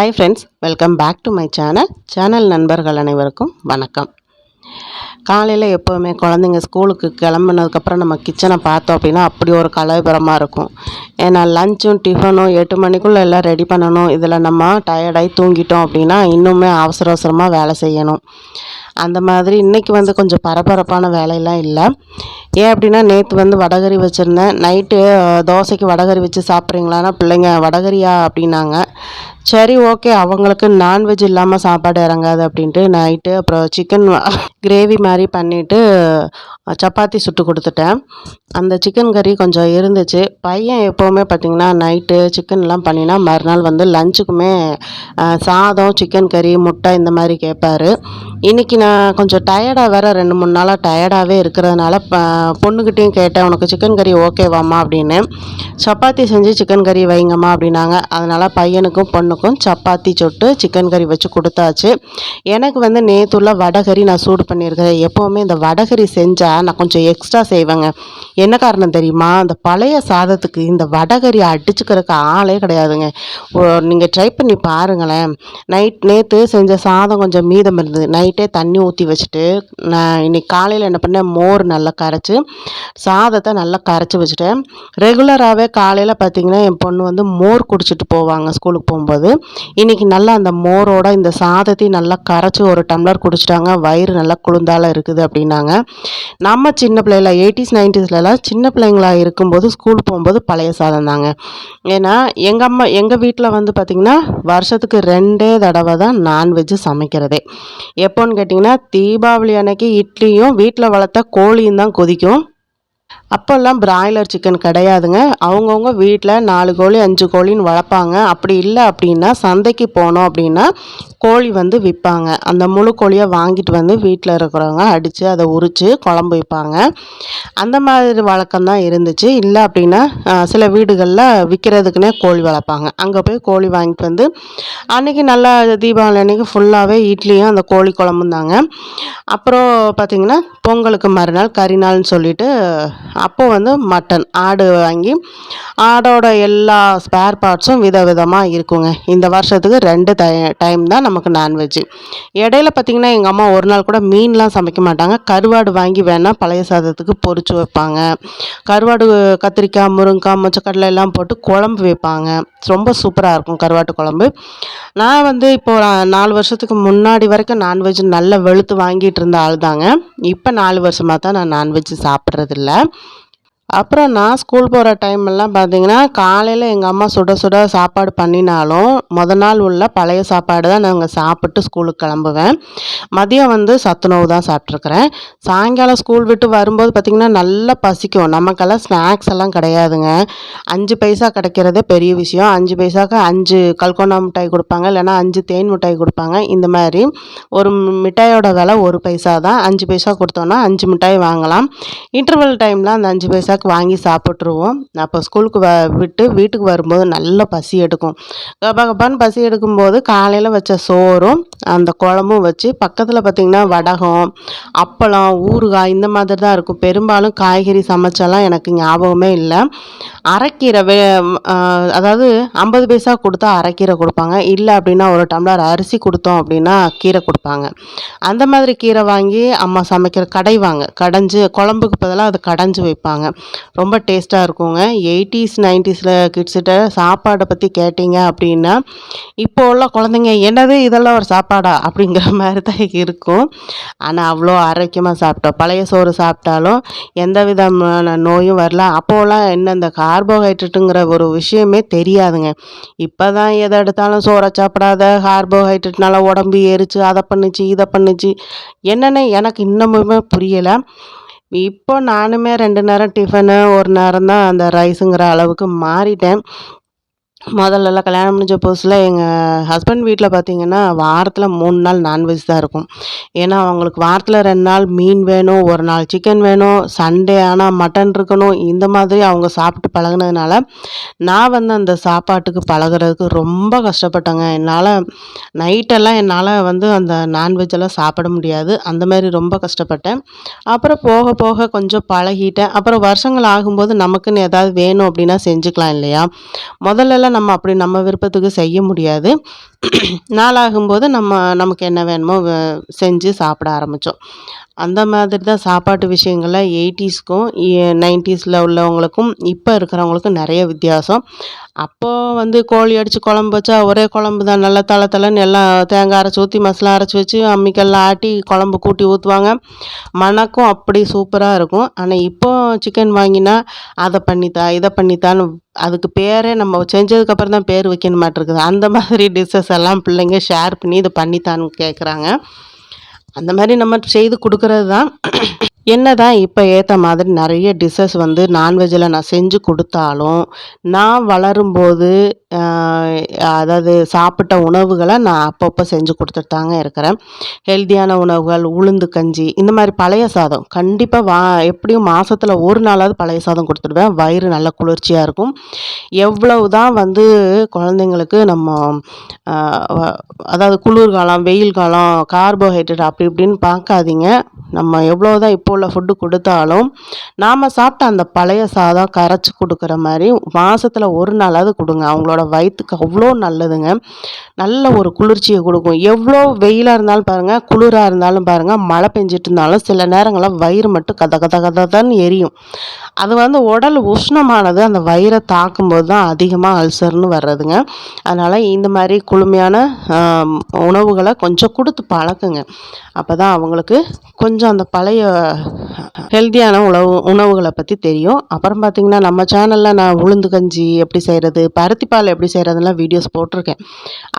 Hi friends welcome back to my channel channel நண்பர்கள் அனைவருக்கும் வணக்கம். காலையில் எப்போவுமே குழந்தைங்க ஸ்கூலுக்கு கிளம்புனதுக்கப்புறம் நம்ம கிச்சனை பார்த்தோம் அப்படின்னா அப்படி ஒரு கலவரமாக இருக்கும். ஏன்னா லஞ்சும் டிஃபனும் எட்டு மணிக்குள்ளே எல்லாம் ரெடி பண்ணணும். இதில் நம்ம டயர்டாகி தூங்கிட்டோம் அப்படின்னா இன்னுமே அவசர அவசரமாக வேலை செய்யணும். அந்த மாதிரி இன்றைக்கி வந்து கொஞ்சம் பரபரப்பான வேலையெல்லாம் இல்லை. ஏன் அப்படின்னா நேற்று வந்து வடகறி வச்சுருந்தேன். நைட்டு தோசைக்கு வடகறி வச்சு சாப்பிட்றீங்களான்னா பிள்ளைங்க வடகரியா அப்படின்னாங்க. சரி ஓகே. அவங்களுக்கு நான்வெஜ் இல்லாமல் சாப்பாடு இறங்காது அப்படின்ட்டு நைட்டு அப்புறம் சிக்கன் கிரேவி மாதிரி பண்ணிவிட்டு சப்பாத்தி சுட்டு கொடுத்துட்டேன். அந்த சிக்கன் கறி கொஞ்சம் இருந்துச்சு. பையன் எப்போவுமே பார்த்திங்கன்னா நைட்டு சிக்கன்லாம் பண்ணினா மறுநாள் வந்து லஞ்சுக்குமே சாதம் சிக்கன் கறி முட்டை இந்த மாதிரி கேட்பாரு. இன்றைக்கி நான் கொஞ்சம் டயர்டாக வேறு ரெண்டு மூணு நாளாக டயர்டாகவே இருக்கிறதுனால பொண்ணுக்கிட்டேயும் கேட்டேன் உனக்கு சிக்கன் கறி ஓகேவாம்மா அப்படின்னு. சப்பாத்தி செஞ்சு சிக்கன் கறி வைங்கம்மா அப்படின்னாங்க. அதனால் பையனுக்கும் பொண்ணுக்கும் சப்பாத்தி சொட்டு சிக்கன் கறி வச்சு கொடுத்தாச்சு. எனக்கு வந்து நேற்றுள்ள வடகறி நான் சூடு பண்ணியிருக்கிறேன். எப்போவுமே இந்த வடகறி செஞ்சால் நான் கொஞ்சம் எக்ஸ்ட்ரா செய்வேங்க. என்ன காரணம் தெரியுமா? அந்த பழைய சாதத்துக்கு இந்த வடகறி அடிச்சுக்கிறதுக்கு ஆளே கிடையாதுங்க. நீங்கள் ட்ரை பண்ணி பாருங்களேன். நைட் நேற்று செஞ்ச சாதம் கொஞ்சம் மீதம் இருந்தது. நைட்டே தண்ணி ஊற்றி வச்சுட்டு நான் இன்றைக்கி காலையில் என்ன பண்ணேன்? மோர் நல்லா கரைச்சி சாதத்தை நல்லா கரைச்சி வச்சுட்டேன். ரெகுலராகவே காலையில் பார்த்திங்கன்னா என் பொண்ணு வந்து மோர் குடிச்சிட்டு போவாங்க. ஸ்கூலுக்கு போகும்போது. இன்றைக்கி நல்லா அந்த மோரோட இந்த சாதத்தையும் நல்லா கரைச்சி ஒரு டம்ளர் குடிச்சிட்டாங்க. வயிறு நல்லா குளிர்ந்தால இருக்குது அப்படின்னாங்க. நம்ம சின்ன பிள்ளைகள எயிட்டிஸ் நைன்டிஸ்லலாம் சின்ன பிள்ளைங்களா இருக்கும்போது ஸ்கூல் போகும்போது பழைய சாதம் தாங்க. ஏன்னா எங்கள் அம்மா எங்கள் வீட்டில் வந்து பார்த்திங்கன்னா வருஷத்துக்கு ரெண்டே தடவை தான் நான்வெஜ்ஜு சமைக்கிறதே. எப்போன்னு கேட்டிங்கன்னா தீபாவளி அன்னைக்கு இட்லியும் வீட்டில் வளர்த்த கோழியும் தான் கொதிக்கும். அப்போல்லாம் பிராய்லர் சிக்கன் கிடையாதுங்க. அவங்கவுங்க வீட்டில் நாலு கோழி அஞ்சு கோழின்னு வளர்ப்பாங்க. அப்படி இல்லை அப்படின்னா சந்தைக்கு போனோம் அப்படின்னா கோழி வந்து விற்பாங்க. அந்த முழு கோழியை வாங்கிட்டு வந்து வீட்டில் இருக்கிறவங்க அடித்து அதை உரித்து குழம்பு வைப்பாங்க. அந்த மாதிரி வழக்கம் தான் இருந்துச்சு. இல்லை அப்படின்னா சில வீடுகளில் விற்கிறதுக்குனே கோழி வளர்ப்பாங்க. அங்கே போய் கோழி வாங்கிட்டு வந்து அன்றைக்கி நல்லா தீபாவளி அன்றைக்கி ஃபுல்லாகவே இட்லியும் அந்த கோழி குழம்பும் தாங்க. அப்புறம் பார்த்திங்கன்னா பொங்கலுக்கு மறுநாள் கறிநாள்னு சொல்லிட்டு அப்போ வந்து மட்டன் ஆடு வாங்கி ஆடோட எல்லா ஸ்பேர் பார்ட்ஸும் வித விதமாக இருக்குங்க. இந்த வருஷத்துக்கு ரெண்டு டைம் தான் நமக்கு நான்வெஜ்ஜு இடையில பார்த்திங்கன்னா எங்கள் அம்மா ஒரு நாள் கூட மீன்லாம் சமைக்க மாட்டாங்க. கருவாடு வாங்கி வேணால் பழைய சாதத்துக்கு பொறிச்சு வைப்பாங்க. கருவாடு கத்திரிக்காய் முருங்காய் மொச்சக்கடலை எல்லாம் போட்டு குழம்பு வைப்பாங்க. ரொம்ப சூப்பராக இருக்கும் கருவாட்டு குழம்பு. நான் வந்து இப்போது நாலு வருஷத்துக்கு முன்னாடி வரைக்கும் நான்வெஜ் நல்ல வெளுத்து வாங்கிட்டு இருந்த ஆள் தாங்க இப்போ நாலு வருஷமாக தான் நான் நான்வெஜ் சாப்பிட்றதில்ல. அப்புறம் நான் ஸ்கூல் போகிற டைம்லாம் பார்த்தீங்கன்னா காலையில் எங்கள் அம்மா சுட சுட சாப்பாடு பண்ணினாலும் முத நாள் உள்ள பழைய சாப்பாடு தான் நாங்கள் சாப்பிட்டு ஸ்கூலுக்கு கிளம்புவேன். மதியம் வந்து சத்துணவு தான் சாப்பிட்ருக்குறேன் சாயங்காலம் ஸ்கூல் விட்டு வரும்போது பார்த்திங்கன்னா நல்லா பசிக்கும். நமக்கெல்லாம் ஸ்நாக்ஸ் எல்லாம் கிடையாதுங்க. அஞ்சு பைசா கிடைக்கிறதே பெரிய விஷயம். அஞ்சு பைசாவுக்கு அஞ்சு கல்கோனா மிட்டாய் கொடுப்பாங்க இல்லைனா அஞ்சு தேன் மிட்டாய் கொடுப்பாங்க. இந்த மாதிரி ஒரு மிட்டாயோட விலை ஒரு பைசா தான். அஞ்சு பைசா கொடுத்தோன்னா அஞ்சு மிட்டாய் வாங்கலாம். இன்டர்வல் டைமில் அந்த அஞ்சு பைசா ஸ்நாக் வாங்கி சாப்பிட்ருவோம் அப்போ ஸ்கூலுக்கு வ விட்டு வீட்டுக்கு வரும்போது நல்ல பசி எடுக்கும். கபா கபான்னு பசி எடுக்கும்போது காலையில் வச்ச சோறும் அந்த குழம்பும் வச்சு பக்கத்தில் பார்த்திங்கன்னா வடகம் அப்பளம் ஊறுகாய் இந்த மாதிரி தான் இருக்கும். பெரும்பாலும் காய்கறி சமைச்செல்லாம் எனக்கு ஞாபகமே இல்லை. அரைக்கீரை வே அதாவது ஐம்பது பைசா கொடுத்தா அரைக்கீரை கொடுப்பாங்க. இல்லை அப்படின்னா ஒரு டம்ளர் அரிசி கொடுத்தோம் அப்படின்னா கீரை கொடுப்பாங்க. அந்த மாதிரி கீரை வாங்கி அம்மா சமைக்கிற கடைவாங்க கடைஞ்சி குழம்புக்கு பதிலாக அது கடைஞ்சி வைப்பாங்க. ரொம்ப டேஸ்ட்டாக இருக்குங்க. எயிட்டிஸ் நைன்டிஸில் கிட்ஸ்கிட்ட சாப்பாடை பற்றி கேட்டிங்க அப்படின்னா இப்போ உள்ள குழந்தைங்க என்னது இதெல்லாம் ஒரு சாப்பாடா அப்படிங்கிற மாதிரி தான் இருக்கும். ஆனால் அவ்வளோ ஆரோக்கியமாக சாப்பிட்டோம். பழைய சோறு சாப்பிட்டாலும் எந்த விதமான நோயும் வரல. அப்போலாம் என்ன இந்த கார்போஹைட்ரேட்டுங்கிற ஒரு விஷயமே தெரியாதுங்க. இப்போ தான் எதை எடுத்தாலும் சோறை சாப்பிடாத கார்போஹைட்ரேட்னால உடம்பு ஏறிச்சு அதை பண்ணுச்சு இதை பண்ணுச்சு. என்னென்னு எனக்கு இன்னமுமே புரியலை. இப்போ நானுமே ரெண்டு நேரம் டிஃபனு ஒரு நேரம் தான் அந்த ரைஸுங்கிற அளவுக்கு மாறிட்டேன். முதல்லலாம் கல்யாணம் முடிஞ்ச புதுசில் எங்கள் ஹஸ்பண்ட் வீட்டில் பார்த்தீங்கன்னா வாரத்தில் மூணு நாள் நான்வெஜ் தான் இருக்கும். ஏன்னா அவங்களுக்கு வாரத்தில் ரெண்டு நாள் மீன் வேணும் ஒரு நாள் சிக்கன் வேணும் சண்டே ஆனால் மட்டன் இருக்கணும் இந்த மாதிரி அவங்க சாப்பிட்டு பழகுனதுனால நான் வந்து அந்த சாப்பாட்டுக்கு பழகுறதுக்கு ரொம்ப கஷ்டப்பட்டேங்க. என்னால் நைட்டெல்லாம் என்னால் வந்து அந்த நான்வெஜ்ஜெல்லாம் சாப்பிட முடியாது. அந்த மாதிரி ரொம்ப கஷ்டப்பட்டேன். அப்புறம் போக போக கொஞ்சம் பழகிட்டேன். அப்புறம் வருஷங்கள் ஆகும்போது நமக்குன்னு ஏதாவது வேணும் அப்படின்னா செஞ்சுக்கலாம் இல்லையா? முதல்லலாம் ஃபஸ்ட்டெல்லாம் நம்ம அப்படி நம்ம விருப்பத்துக்கு செய்ய முடியாது. நாளாகும்போது நம்ம நமக்கு என்ன வேணுமோ செஞ்சு சாப்பிட ஆரம்பித்தோம் அந்த மாதிரி தான் சாப்பாட்டு விஷயங்களில் எயிட்டிஸ்க்கும் நைன்டிஸில் உள்ளவங்களுக்கும் இப்போ இருக்கிறவங்களுக்கும் நிறைய வித்தியாசம். அப்போது வந்து கோழி அடித்து குழம்பு வச்சா ஒரே குழம்பு தான். நல்லா தலை தலைன்னு எல்லாம் தேங்காய் அரைச்சி ஊற்றி மசாலா அரைச்சி வச்சு அம்மிக்கல்லில் ஆட்டி குழம்பு கூட்டி ஊற்றுவாங்க மணக்கும் அப்படி சூப்பராக இருக்கும். ஆனால் இப்போது சிக்கன் வாங்கினா அதை பண்ணித்தா இதை பண்ணித்தான்னு அதுக்கு பேரே நம்ம செஞ்சதுக்கப்புறம் தான் பேர் வைக்கணுமாட்டிருக்குது அந்த மாதிரி டிஷ்ஷஸ் எல்லாம் பிள்ளைங்க ஷேர் பண்ணி இதை பண்ணித்தான்னு கேட்குறாங்க அந்த மாதிரி நம்ம செய்து கொடுக்கறது தான். என்ன தான் இப்போ ஏற்ற மாதிரி நிறைய டிஷ்ஷஸ் வந்து நான்வெஜ்ஜில் நான் செஞ்சு கொடுத்தாலும் நான் வளரும்போது அதாவது சாப்பிட்ட உணவுகளை நான் அப்பப்போ செஞ்சு கொடுத்துட்டு தாங்க இருக்கிறேன். ஹெல்த்தியான உணவுகள் உளுந்து கஞ்சி இந்த மாதிரி பழைய சாதம். கண்டிப்பாக வா எப்படியும் மாதத்தில் ஒரு நாளாவது பழைய சாதம் கொடுத்துடுவேன். வயிறு நல்ல குளிர்ச்சியாக இருக்கும். எவ்வளவு தான் வந்து குழந்தைங்களுக்கு நம்ம அதாவது குளிர்காலம் வெயில் காலம் கார்போஹைட்ரேட் அப்படி இப்படின்னு பார்க்காதீங்க. நம்ம எவ்வளோ தான் இப்போ உள்ள ஃபுட்டு கொடுத்தாலும் நாம் சாப்பிட்ட அந்த பழைய சாதம் கரைச்சி கொடுக்குற மாதிரி மாதத்தில் ஒரு நாளாவது கொடுங்க. அவங்களோட வயிற்றுக்கு அவ்வளோ நல்லதுங்க. நல்ல ஒரு குளிர்ச்சியை கொடுக்கும். எவ்வளோ வெயிலாக இருந்தாலும் பாருங்கள் குளிராக இருந்தாலும் பாருங்கள் மழை பெஞ்சிட்டு இருந்தாலும் சில நேரங்களில் வயிறு மட்டும் கத கத கதன்னு எரியும். அது வந்து உடல் உஷ்ணமானது அந்த வயிறை தாக்கும்போது தான் அதிகமாக அல்சர்னு வர்றதுங்க. அதனால் இந்த மாதிரி குளுமையான உணவுகளை கொஞ்சம் கொடுத்து பழக்குங்க. அப்போ தான் அவங்களுக்கு கொஞ்சம் அந்த பழைய ஹெல்த்தியான உணவு உணவுகளை பற்றி தெரியும். அப்புறம் பார்த்திங்கன்னா நம்ம சேனலில் நான் உளுந்து கஞ்சி எப்படி செய்கிறது பருத்திப்பால் எப்படி செய்கிறதுலாம் வீடியோஸ் போட்டிருக்கேன்.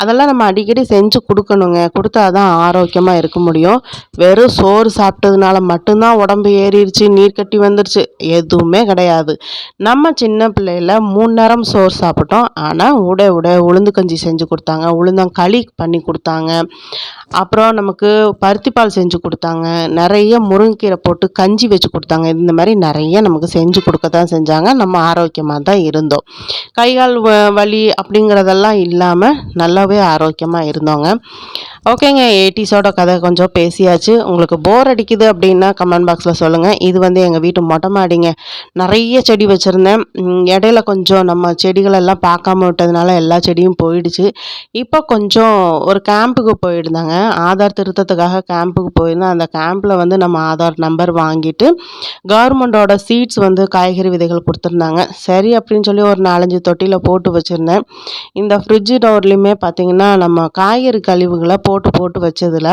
அதெல்லாம் நம்ம அடிக்கடி செஞ்சு கொடுக்கணுங்க. கொடுத்தா தான் ஆரோக்கியமாக இருக்க முடியும். வெறும் சோறு சாப்பிட்டதுனால மட்டும்தான் உடம்பு ஏறிடுச்சு நீர் கட்டி வந்துருச்சு எதுவுமே கிடையாது. நம்ம சின்ன பிள்ளையில் மூணு நேரம் சோறு சாப்பிட்டோம். ஆனால் உட உட உளுந்து கஞ்சி செஞ்சு கொடுத்தாங்க. உளுந்தங்களி பண்ணி கொடுத்தாங்க. அப்புறம் நமக்கு பருத்திப்பால் செஞ்சு கொடுத்தாங்க. நிறைய முருங்கைக்கீரை போட்டு கஞ்சி வச்சு கொடுத்தாங்க. இந்த மாதிரி நிறைய நமக்கு செஞ்சு கொடுக்க தான் செஞ்சாங்க. நம்ம ஆரோக்கியமாக தான் இருந்தோம். கைகால் வலி அப்படிங்கிறதெல்லாம் இல்லாமல் நல்லாவே ஆரோக்கியமாக இருந்தோங்க. ஓகேங்க எயிட்டிஸோட கதை கொஞ்சம் பேசியாச்சு. உங்களுக்கு போர் அடிக்குது அப்படின்னா கமெண்ட் பாக்ஸில் சொல்லுங்கள் இது வந்து எங்கள் வீட்டு மொட்டை மாடிங்க. நிறைய செடி வச்சுருந்தேன். இடையில கொஞ்சம் நம்ம செடிகளெல்லாம் பார்க்காம விட்டதுனால எல்லா செடியும் போயிடுச்சு. இப்போ கொஞ்சம் ஒரு கேம்புக்கு போயிருந்தாங்க. ஆதார் திருத்தத்துக்காக கேம்புக்கு போயிருந்தேன். அந்த கேம்பில் வந்து நம்ம ஆதார் நம்பர் வாங்கிட்டு கவர்மெண்டோட சீட்ஸ் வந்து காய்கறி விதைகள் கொடுத்துருந்தாங்க. சரி அப்படின்னு சொல்லி ஒரு நாலஞ்சு தொட்டியில் போட்டு வச்சுருந்தேன். இந்த ஃப்ரிட்ஜு டோர்லேயுமே பார்த்திங்கன்னா நம்ம காய்கறி கழிவுகளை போட்டு போட்டு வச்சதில்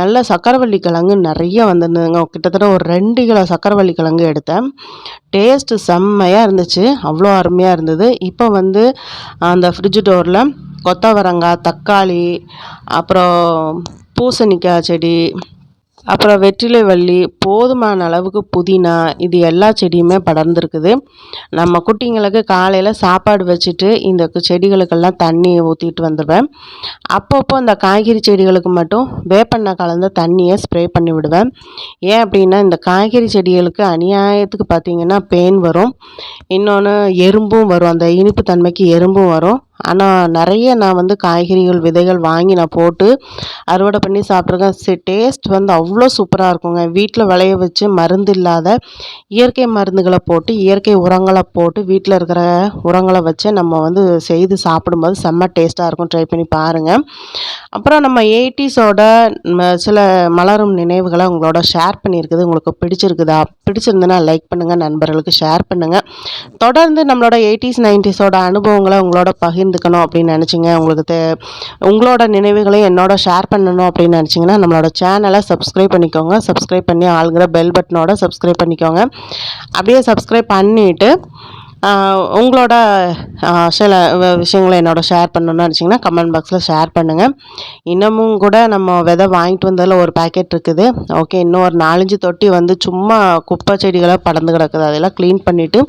நல்ல சக்கரவள்ளி கிழங்கு நிறைய வந்திருந்ததுங்க. கிட்டத்தட்ட ஒரு ரெண்டு கிலோ சக்கரவள்ளி கிழங்கு எடுத்தேன். டேஸ்ட்டு செம்மையாக இருந்துச்சு. அவ்வளோ அருமையாக இருந்தது. இப்போ வந்து அந்த ஃப்ரிட்ஜ் டோரில் கொத்தவரங்காய் தக்காளி அப்புறம் பூசணிக்காய் செடி அப்புறம் வெற்றிலை வள்ளி போதுமான அளவுக்கு புதினா இது எல்லா செடியுமே படர்ந்துருக்குது. நம்ம குட்டிங்களுக்கு காலையில் சாப்பாடு வச்சுட்டு இந்த செடிகளுக்கெல்லாம் தண்ணி ஊற்றிட்டு வந்துடுவேன். அப்பப்போ இந்த காய்கறி செடிகளுக்கு மட்டும் வேப்பெண்ணெய் கலந்த தண்ணியை ஸ்ப்ரே பண்ணி விடுவேன். ஏன் அப்படின்னா இந்த காய்கறி செடிகளுக்கு அநியாயத்துக்கு பார்த்திங்கன்னா பெயின் வரும். இன்னொன்று எறும்பும் வரும். அந்த இனிப்பு தன்மைக்கு எறும்பும் வரும். ஆனால் நிறைய நான் வந்து காய்கறிகள் விதைகள் வாங்கி நான் போட்டு அறுவடை பண்ணி சாப்பிட்ருக்கேன் சி டேஸ்ட் வந்து அவ்வளோ சூப்பராக இருக்குங்க. வீட்டில் விளைய வச்சு மருந்து இல்லாத இயற்கை மருந்துகளை போட்டு இயற்கை உரங்களை போட்டு வீட்டில் இருக்கிற உரங்களை வச்சு நம்ம வந்து செய்து சாப்பிடும்போது செம்ம டேஸ்ட்டாக இருக்கும். ட்ரை பண்ணி பாருங்கள் அப்புறம் நம்ம எயிட்டிஸோட சில மலரும் நினைவுகளை உங்களோட ஷேர் பண்ணியிருக்குது. உங்களுக்கு பிடிச்சிருக்குதா? பிடிச்சிருந்துன்னா லைக் பண்ணுங்கள் நண்பர்களுக்கு ஷேர் பண்ணுங்கள் தொடர்ந்து நம்மளோட எயிட்டிஸ் நைன்டிஸோட அனுபவங்களை உங்களோட பகிர்ந்துக்கணும் அப்படின்னு நினச்சிங்க. உங்களுக்கு தே உங்களோட நினைவுகளை என்னோட ஷேர் பண்ணணும் அப்படின்னு நினச்சிங்கன்னா நம்மளோட சேனலை சப்ஸ்கிரைப் பண்ணிக்கோங்க. சப்ஸ்கிரைப் பண்ணி ஆளுங்கிற பெல் பட்டனோட சப்ஸ்கிரைப் பண்ணிக்கோங்க. அப்படியே சப்ஸ்கிரைப் பண்ணிவிட்டு உங்களோட சில விஷயங்களை என்னோட ஷேர் பண்ணணும்னு நினச்சிங்கன்னா கமெண்ட் பாக்ஸில் ஷேர் பண்ணுங்கள் இன்னமும் கூட நம்ம விதை வாங்கிட்டு வந்ததில் ஒரு பேக்கெட் இருக்குது. ஓகே இன்னும் ஒரு நாலஞ்சு தொட்டி வந்து சும்மா குப்பை செடிகளாக படந்து கிடக்குது. அதெல்லாம் க்ளீன் பண்ணிவிட்டு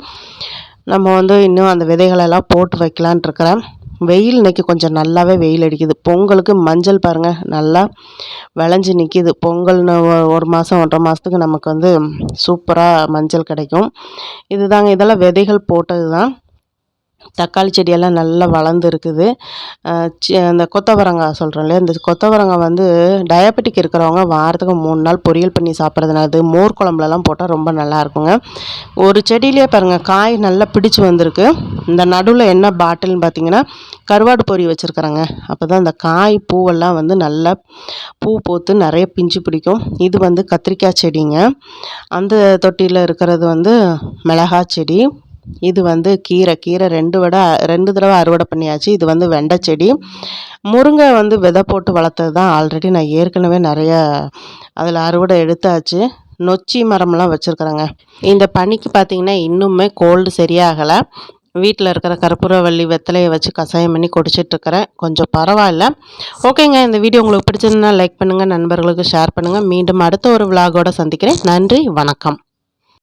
நம்ம வந்து இன்னும் அந்த விதைகளெல்லாம் போட்டு வைக்கலான்ட்ருக்கிறேன் வெயில் இன்றைக்கி கொஞ்சம் நல்லாவே வெயில் அடிக்குது. பொங்கலுக்கு மஞ்சள் பாருங்கள் நல்லா விளைஞ்சி நிற்கிது பொங்கல்னு ஒரு மாதம் ஒன்றரை மாதத்துக்கு நமக்கு வந்து சூப்பராக மஞ்சள் கிடைக்கும். இதுதாங்க இதெல்லாம் விதைகள் போட்டது தான் தக்காளி செடியெல்லாம் நல்லா வளர்ந்துருக்குது. அந்த கொத்தவரங்காய் சொல்கிறோம் இல்லையா? இந்த கொத்தவரங்காய் வந்து டயபெட்டிக் இருக்கிறவங்க வாரத்துக்கு மூணு நாள் பொரியல் பண்ணி சாப்பிட்றதுனால அது மோர் குழம்புலலாம் போட்டால் ரொம்ப நல்லா இருக்குங்க ஒரு செடியிலே பாருங்கள் காய் நல்லா பிடிச்சி வந்திருக்கு. இந்த நடுவில் என்ன பாட்டில்னு பார்த்தீங்கன்னா கருவாடு பொரி வச்சுருக்குறேங்க. அப்போ தான் இந்த காய் பூவெல்லாம் வந்து நல்லா பூ பூத்து நிறைய பிஞ்சு பிடிக்கும். இது வந்து கத்திரிக்காய் செடிங்க. அந்த தொட்டியில் இருக்கிறது வந்து மிளகா செடி. இது வந்து கீரை கீரை ரெண்டு வடை ரெண்டு தடவை அறுவடை பண்ணியாச்சு. இது வந்து வெண்டை செடி. முருங்கை வந்து விதை போட்டு வளர்த்தது தான் ஆல்ரெடி நான் ஏற்கனவே நிறைய அதில் அறுவடை எடுத்தாச்சு. நொச்சி மரம்லாம் வச்சுருக்குறேங்க. இந்த பனிக்கு பார்த்திங்கன்னா இன்னுமே கோல்டு சரியாகலை. வீட்டில் இருக்கிற கற்பூரவள்ளி வெத்தலையை வச்சு கஷாயம் பண்ணி குடிச்சிட்ருக்கிறேன் கொஞ்சம் பரவாயில்ல. ஓகேங்க இந்த வீடியோ உங்களுக்கு பிடிச்சிருந்தா லைக் பண்ணுங்கள் நண்பர்களுக்கு ஷேர் பண்ணுங்கள் மீண்டும் அடுத்த ஒரு விலாகோடு சந்திக்கிறேன். நன்றி வணக்கம்.